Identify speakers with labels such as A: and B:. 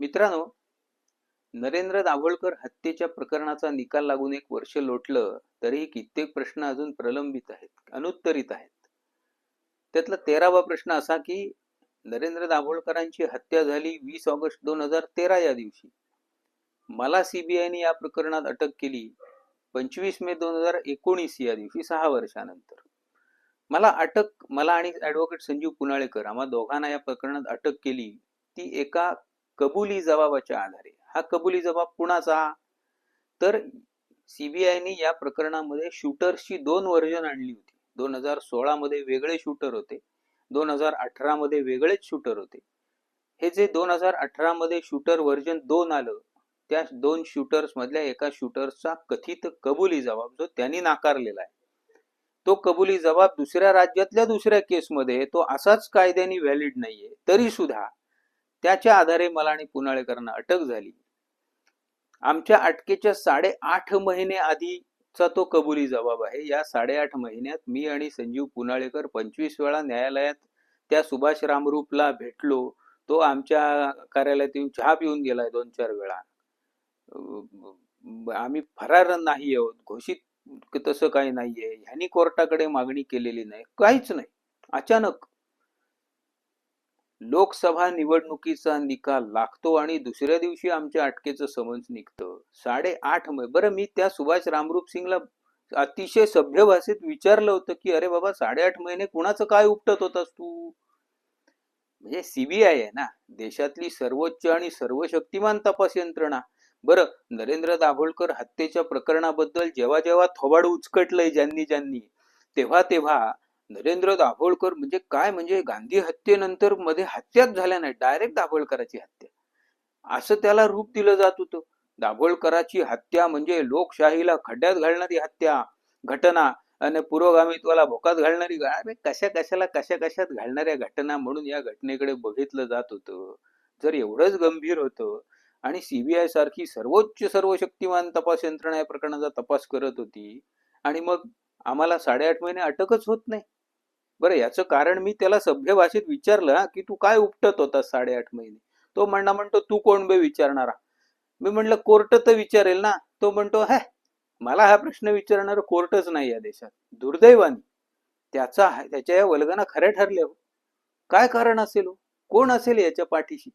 A: मित्रांनो नरेंद्र दाभोळकर हत्येच्या प्रकरणाचा निकाल लागून एक वर्ष लोटलं तरीही कित्येक प्रश्न अजून प्रलंबित आहेत अनुत्तरित आहेत. त्यातला तेरावा प्रश्न असा की नरेंद्र दाभोळकरांची हत्या झाली वीस ऑगस्ट दोन हजार तेरा या दिवशी. मला सीबीआयने या प्रकरणात अटक केली पंचवीस मे दोन हजार एकोणीस या दिवशी सहा वर्षानंतर. मला अटक मला आणि ऍडव्होकेट संजीव पुनाळेकर आम्हा दोघांना या प्रकरणात अटक केली ती एका कबुली जबाबाच्या आधारे. हा कबुली जबाब कुणाचा? तर सीबीआयने या प्रकरणामध्ये शूटर्सची दोन वर्जन आणली होती. दोन हजार सोळा मध्ये वेगळे शूटर होते. दोन हजार अठरा मध्ये वेगळेच शूटर होते. हे जे दोन हजार अठरा मध्ये शूटर व्हर्जन दोन आलं त्या दोन शूटर्स मधल्या एका शूटर्सचा कथित कबुली जबाब जो त्यांनी नाकारलेला आहे. तो कबुली जबाब दुसऱ्या राज्यातल्या दुसऱ्या केसमध्ये तो असाच कायद्याने व्हॅलिड नाहीये. तरी सुद्धा त्याच्या आधारे मला आणि पुनाळेकरांना अटक झाली. आमच्या अटकेच्या साडेआठ महिने आधीचा तो कबुली जबाब आहे. या साडेआठ महिन्यात मी आणि संजीव पुनाळेकर पंचवीस वेळा न्यायालयात त्या सुभाष रामरूपला भेटलो. तो आमच्या कार्यालयात येऊन चहा पिऊन गेलाय दोन चार वेळा. अं, आम्ही फरार नाही आहोत. घोषित तसं काही नाहीये. ह्यांनी कोर्टाकडे मागणी केलेली नाही. काहीच नाही. अचानक लोकसभा निवडणुकीचा निकाल लागतो आणि दुसऱ्या दिवशी आमच्या अटकेचं समन्स निघतं. साडेआठ मै. बरं मी त्या सुभाष रामरूप सिंगला अतिशय सभ्य भाषेत विचारलं होतं की अरे बाबा साडेआठ महिने कुणाचं काय उपटत होतास तू? म्हणजे सीबीआय आहे ना. देशातली सर्वोच्च आणि सर्वशक्तिमान तपास यंत्रणा. बरं नरेंद्र दाभोळकर हत्येच्या प्रकरणाबद्दल जेव्हा जेव्हा थोबाड उचकटलंय ज्यांनी ज्यांनी तेव्हा तेव्हा नरेंद्र दाभोळकर म्हणजे काय? म्हणजे गांधी हत्येनंतरमध्ये हत्याच झाल्या नाही डायरेक्ट दाभोळकराची हत्या. असं त्याला रूप दिलं जात होतं. दाभोळकराची हत्या म्हणजे लोकशाहीला खड्ड्यात घालणारी हत्या घटना आणि पुरोगामित्वाला भोकात घालणारी अरे कशा कशाला कशा कशात घालणाऱ्या घटना म्हणून या घटनेकडे बघितलं जात होतं. जर एवढंच गंभीर होतं आणि सीबीआय सारखी सर्वोच्च सर्वशक्तिमान तपास यंत्रणा या प्रकरणाचा तपास करत होती आणि मग आम्हाला साडेआठ महिने अटकच होत नाही. बरं याचं कारण मी त्याला सभ्य भाषेत विचारलं की तू काय उपटत होता साडेआठ महिने? तो म्हणणं म्हणतो तू कोण बे विचारणारा? मी म्हणलं कोर्ट तर विचारेल ना. तो म्हणतो हॅ मला हा प्रश्न विचारणार कोर्टच नाही या देशात. दुर्दैवानी. त्याचा त्याच्या या वल्गना खऱ्या ठरल्या हो. काय कारण असेल हो? कोण असेल याच्या पाठीशी?